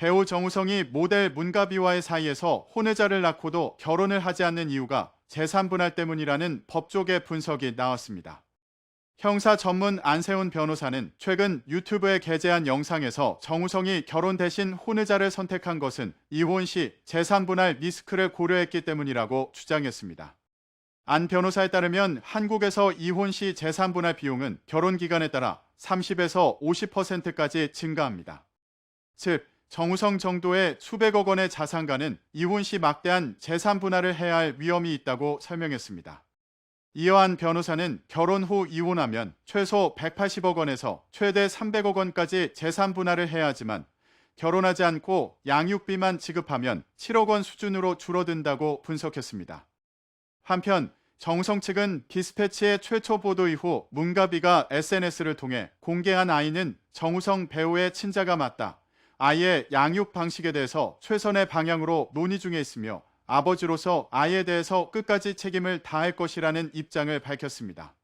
배우 정우성이 모델 문가비와의 사이에서 혼외자를 낳고도 결혼을 하지 않는 이유가 재산 분할 때문이라는 법조계 분석이 나왔습니다. 형사 전문 안세훈 변호사는 최근 유튜브에 게재한 영상에서 정우성이 결혼 대신 혼외자를 선택한 것은 이혼 시 재산 분할 리스크를 고려했기 때문이라고 주장했습니다. 안 변호사에 따르면 한국에서 이혼 시 재산 분할 비용은 결혼 기간에 따라 30에서 50%까지 증가합니다. 즉, 정우성 정도의 수백억 원의 자산가는 이혼 시 막대한 재산 분할을 해야 할 위험이 있다고 설명했습니다. 이어한 변호사는 결혼 후 이혼하면 최소 180억 원에서 최대 300억 원까지 재산 분할을 해야 하지만 결혼하지 않고 양육비만 지급하면 7억 원 수준으로 줄어든다고 분석했습니다. 한편 정우성 측은 디스패치의 최초 보도 이후 문가비가 SNS를 통해 공개한 아이는 정우성 배우의 친자가 맞다. 아이의 양육 방식에 대해서 최선의 방향으로 논의 중에 있으며 아버지로서 아이에 대해서 끝까지 책임을 다할 것이라는 입장을 밝혔습니다.